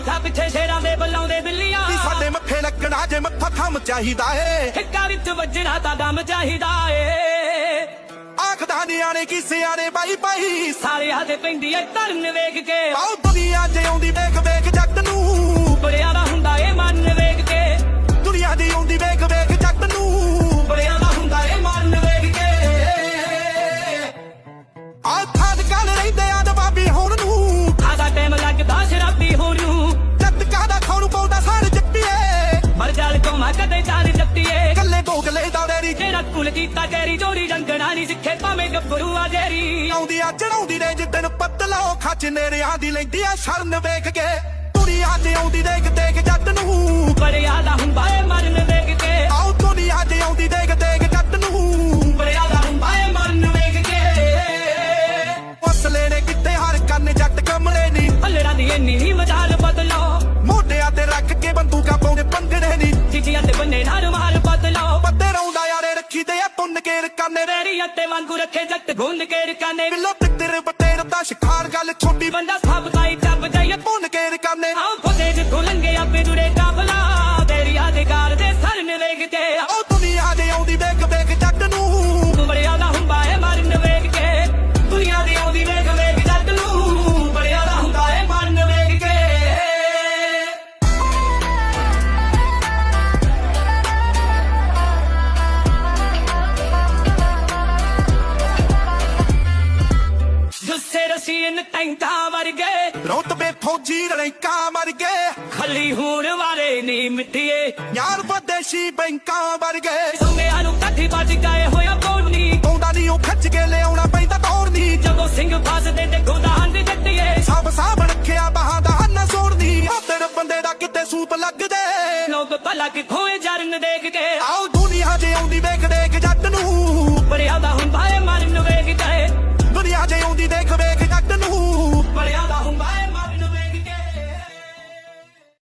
ਬਿਠਾ ਪਿੱਛੇ ਸ਼ੇਰਾਂ ਦੇ ਬੁਲਾਉਂਦੇ ਬਿੱਲੀਆਂ। ਨੀ ਸਾਡੇ ਮੱਥੇ ਲੱਗਣਾ ਜੇ ਮੱਥਾ ਥੰਮ ਚਾਹੀਦਾ ਏ। ਠੱਕਾ ਵਿੱਚ ਵੱਜਣਾ ਤਾਂ ਦਮ ਚਾਹੀਦਾ ਏ। ਆਖਦਾ ਨਿਆਣੇ ਕੀ ਸਿਆਣੇ ਬਾਈ ਬਾਈ ਸਾਰੇ ਦੇ ਪੈਂਦੀ ਏ ਧਰਨ ਵੇਖ ਕੇ। ਆਉ ਦੁਨੀਆ ਜੇ ਆਉਂਦੀ ਕੀਤਾ ਤੇਰੀ ਜੋੜੀ ਰੰਗਣਾ ਨਹੀਂ ਸਿੱਖੇ ਭਾਵੇਂ ਗੱਭਰੂ ਆ ਜੇਰੀ ਆਉਂਦੀ ਆ ਚੜਾਉਂਦੀ ਨੇ ਜਿੱਦਨ ਪਤਲਾ ਖੱਚ ਨੇਰਿਆਂ ਦੀ ਲੈਂਦੀ ਆ ਸ਼ਰਨ ਵੇਖ ਕੇ। ਦੁਨੀਆ ਤੇ ਆਉਂਦੀ ਦੇਖ ਦੇਖ ਜੱਟ ਨੂੰ। ਬੜਿਆਂ ਦਾ ਹੁੰਦਾ ਏ ਮਰਨ ਵੇਖ ਕੇ। ਆਓ ਦੁਨੀਆ ਤੇ ਆਉਂਦੀ ਦੇਖ ਦੇਖ ਜੱਟ ਨੂੰ। ਬੜਿਆਂ ਦਾ ਹੁੰਦਾ ਏ ਮਰਨ ਵੇਖ ਕੇ। ਫਸਲੇ ਨੇ ਕਿੱਤੇ ਹਰ ਕੰਨ ਜੱਟ ਕਮਲੇ ਨਹੀਂ ਹੱਲੜਾ ਦੀ ਇੰਨੀ ਹੀ ਮਜਾਲ ਬਦਲੋ। ਮੋਢਿਆਂ ਤੇ ਰੱਖ ਕੇ ਬੰਦੂਕਾਂ ਪਾਉਂਦੇ ਪੰਗੜੇ ਨਹੀਂ ਜਿੱਜੀਆਂ ਤੇ ਬੰਨੇ ਨਾਲ ਮਾਰ ਤੁੰਨ ਕੇ ਰਕਾਨੇ ਰੇ ਤੇਰੀ ਅੱਤੇ ਵਾਂਗੂ ਰੱਖੇ ਜੱਟ ਗੁੰਨ ਕੇ ਰਕਾਨੇ ਬਿੱਲੋ ਤਿੱਤਰ ਬਟੇਰ ਦਾ ਸ਼ਿਕਾਰ ਗੱਲ ਛੋਟੀ ਬੰਦਾ ਸਭ ਜੁੱਸੇ ਰਸੀਨ ਟੈਂਟਾਂ ਵਰਗੇ ਰੋਤਬੇ ਫੌਜੀ ਰਣਕਾ ਮਰ ਗਏ। ਖਲੀ ਹੋਣ ਵਾਲੇ ਨੀ ਮਿੱਟੀਏ। ਯਾਰ ਵਿਦੇਸ਼ੀ ਬੈਂਕਾਂ ਵਰਗੇ ਸੁਮਿਆਂ ਨੂੰ ਕੱਠੀ ਵੱਜ ਗਏ ਹੋਇਆ ਬੋਲਨੀ ਆਉਂਦਾ ਨਹੀਂ ਉਹ ਖੱਚ ਕੇ ਲਿਆਉਣਾ ਪੈਂਦਾ ਦੌੜਨੀ। ਜਦੋਂ ਸਿੰਘ ਫਸਦੇ ਤੇ ਗੋਦਾ ਹੰਦ ਜੱਟੀਏ ਸਭ ਸਾਬ ਰੱਖਿਆ ਬਾਹਾਂ ਦਾ ਨਾ ਸੋੜਨੀ। ਤੇਰੇ ਬੰਦੇ ਦਾ ਕਿਤੇ ਸੂਪ ਲੱਗਦੇ। ਲੋਕ ਭਲਾ ਕਿ ਖੋਏ ਜਰਨ ਦੇਖ ਕੇ। ਆਓ ਦੁਨੀਆ ਦੇ ਆਉਂਦੀ ਵੇਖ ਦੇਖ ਜੱਟ ਨੂੰ।